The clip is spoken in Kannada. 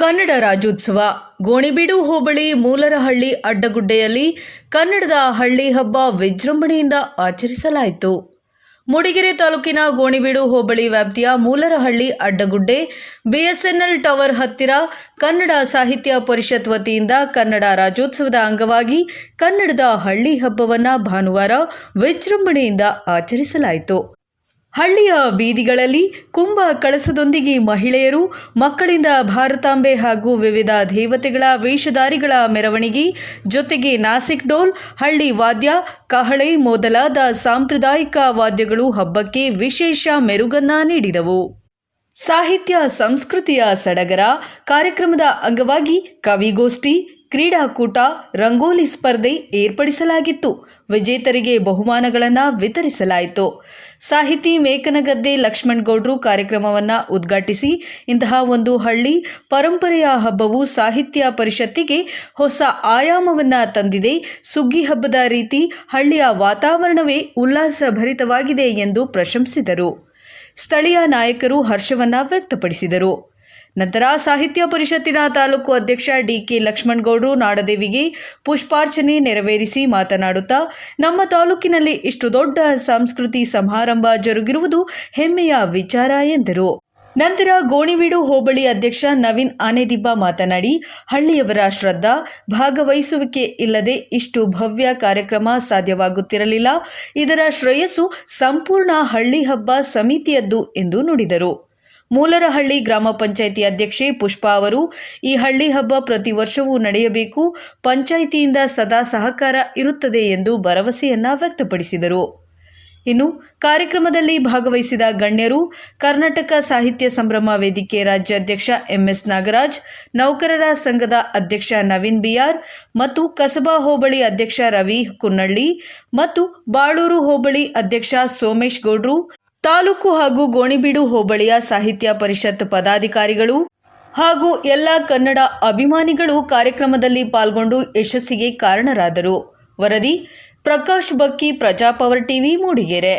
ಕನ್ನಡ ರಾಜ್ಯೋತ್ಸವ. ಗೋಣಿಬೀಡು ಹೋಬಳಿ ಮೂಲರಹಳ್ಳಿ ಅಡ್ಡಗುಡ್ಡೆಯಲ್ಲಿ ಕನ್ನಡದ ಹಳ್ಳಿ ಹಬ್ಬ ವಿಜೃಂಭಣೆಯಿಂದ ಆಚರಿಸಲಾಯಿತು. ಮೂಡಿಗೆರೆ ತಾಲೂಕಿನ ಗೋಣಿಬೀಡು ಹೋಬಳಿ ವ್ಯಾಪ್ತಿಯ ಮೂಲರಹಳ್ಳಿ ಅಡ್ಡಗುಡ್ಡೆ, ಬಿಎಸ್ಎನ್ಎಲ್ ಟವರ್ ಹತ್ತಿರ ಕನ್ನಡ ಸಾಹಿತ್ಯ ಪರಿಷತ್ ವತಿಯಿಂದ ಕನ್ನಡ ರಾಜ್ಯೋತ್ಸವದ ಅಂಗವಾಗಿ ಕನ್ನಡದ ಹಳ್ಳಿ ಹಬ್ಬವನ್ನು ಭಾನುವಾರ ವಿಜೃಂಭಣೆಯಿಂದ ಆಚರಿಸಲಾಯಿತು. ಹಳ್ಳಿಯ ಬೀದಿಗಳಲ್ಲಿ ಕುಂಭ ಕಳಸದೊಂದಿಗೆ ಮಹಿಳೆಯರು, ಮಕ್ಕಳಿಂದ ಭಾರತಾಂಬೆ ಹಾಗೂ ವಿವಿಧ ದೇವತೆಗಳ ವೇಷಧಾರಿಗಳ ಮೆರವಣಿಗೆ, ಜೊತೆಗೆ ನಾಸಿಕ್ ಡೋಲ್, ಹಳ್ಳಿ ವಾದ್ಯ, ಕಹಳೆ ಮೊದಲಾದ ಸಾಂಪ್ರದಾಯಿಕ ವಾದ್ಯಗಳು ಹಬ್ಬಕ್ಕೆ ವಿಶೇಷ ಮೆರುಗನ್ನ ನೀಡಿದವು. ಸಾಹಿತ್ಯ, ಸಂಸ್ಕೃತಿಯ ಸಡಗರ ಕಾರ್ಯಕ್ರಮದ ಅಂಗವಾಗಿ ಕವಿಗೋಷ್ಠಿ ಕ್ರೀಡಾಕೂಟ, ರಂಗೋಲಿ ಸ್ಪರ್ಧೆ ಏರ್ಪಡಿಸಲಾಗಿತ್ತು. ವಿಜೇತರಿಗೆ ಬಹುಮಾನಗಳನ್ನು ವಿತರಿಸಲಾಯಿತು. ಸಾಹಿತಿ ಮೇಕನಗದ್ದೆ ಲಕ್ಷ್ಮಣಗೌಡ್ರು ಕಾರ್ಯಕ್ರಮವನ್ನು ಉದ್ಘಾಟಿಸಿ, ಇಂತಹ ಒಂದು ಹಳ್ಳಿ ಪರಂಪರೆಯ ಹಬ್ಬವು ಸಾಹಿತ್ಯ ಪರಿಷತ್ತಿಗೆ ಹೊಸ ಆಯಾಮವನ್ನು ತಂದಿದೆ. ಸುಗ್ಗಿ ಹಬ್ಬದ ರೀತಿ ಹಳ್ಳಿಯ ವಾತಾವರಣವೇ ಉಲ್ಲಾಸಭರಿತವಾಗಿದೆ ಎಂದು ಪ್ರಶಂಸಿದರು. ಸ್ಥಳೀಯ ನಾಯಕರು ಹರ್ಷವನ್ನು ವ್ಯಕ್ತಪಡಿಸಿದರು. ನಂತರ ಸಾಹಿತ್ಯ ಪರಿಷತ್ತಿನ ತಾಲೂಕು ಅಧ್ಯಕ್ಷ ಡಿಕೆ ಲಕ್ಷ್ಮಣಗೌಡರು ನಾಡದೇವಿಗೆ ಪುಷ್ಪಾರ್ಚನೆ ನೆರವೇರಿಸಿ ಮಾತನಾಡುತ್ತಾ, ನಮ್ಮ ತಾಲೂಕಿನಲ್ಲಿ ಇಷ್ಟು ದೊಡ್ಡ ಸಂಸ್ಕೃತಿ ಸಮಾರಂಭ ಜರುಗಿರುವುದು ಹೆಮ್ಮೆಯ ವಿಚಾರ ಎಂದರು. ನಂತರ ಗೋಣಿವಿಡು ಹೋಬಳಿ ಅಧ್ಯಕ್ಷ ನವೀನ್ ಆನೆದಿಬ್ಬ ಮಾತನಾಡಿ, ಹಳ್ಳಿಯವರ ಶ್ರದ್ಧಾ ಭಾಗವಹಿಸುವಿಕೆ ಇಲ್ಲದೆ ಇಷ್ಟು ಭವ್ಯ ಕಾರ್ಯಕ್ರಮ ಸಾಧ್ಯವಾಗುತ್ತಿರಲಿಲ್ಲ. ಇದರ ಶ್ರೇಯಸ್ಸು ಸಂಪೂರ್ಣ ಹಳ್ಳಿ ಹಬ್ಬ ಸಮಿತಿಯದ್ದು ಎಂದು ನುಡಿದರು. ಮೂಲರಹಳ್ಳಿ ಗ್ರಾಮ ಪಂಚಾಯಿತಿ ಅಧ್ಯಕ್ಷೆ ಪುಷ್ಪಾ ಅವರು, ಈ ಹಳ್ಳಿ ಹಬ್ಬ ಪ್ರತಿ ವರ್ಷವೂ ನಡೆಯಬೇಕು, ಪಂಚಾಯಿತಿಯಿಂದ ಸದಾ ಸಹಕಾರ ಇರುತ್ತದೆ ಎಂದು ಭರವಸೆಯನ್ನ ವ್ಯಕ್ತಪಡಿಸಿದರು. ಇನ್ನು ಕಾರ್ಯಕ್ರಮದಲ್ಲಿ ಭಾಗವಹಿಸಿದ ಗಣ್ಯರು, ಕರ್ನಾಟಕ ಸಾಹಿತ್ಯ ಸಂಭ್ರಮ ವೇದಿಕೆ ರಾಜ್ಯಾಧ್ಯಕ್ಷ ಎಂಎಸ್ ನಾಗರಾಜ್, ನೌಕರರ ಸಂಘದ ಅಧ್ಯಕ್ಷ ನವೀನ್ ಬಿಆರ್ ಮತ್ತು ಕಸಬಾ ಹೋಬಳಿ ಅಧ್ಯಕ್ಷ ರವಿ ಕುನ್ನಳ್ಳಿ ಮತ್ತು ಬಾಳೂರು ಹೋಬಳಿ ಅಧ್ಯಕ್ಷ ಸೋಮೇಶ್ ಗೌಡ್ರು. ತಾಲೂಕು ಹಾಗೂ ಗೋಣಿಬೀಡು ಹೋಬಳಿಯ ಸಾಹಿತ್ಯ ಪರಿಷತ್ ಪದಾಧಿಕಾರಿಗಳು ಹಾಗೂ ಎಲ್ಲ ಕನ್ನಡ ಅಭಿಮಾನಿಗಳು ಕಾರ್ಯಕ್ರಮದಲ್ಲಿ ಪಾಲ್ಗೊಂಡು ಯಶಸ್ಸಿಗೆ ಕಾರಣರಾದರು. ವರದಿ ಪ್ರಕಾಶ್ ಬಕ್ಕಿ ಪ್ರಜಾಪವರ್ ಟಿವಿ, ಮೂಡಿಗೆರೆ.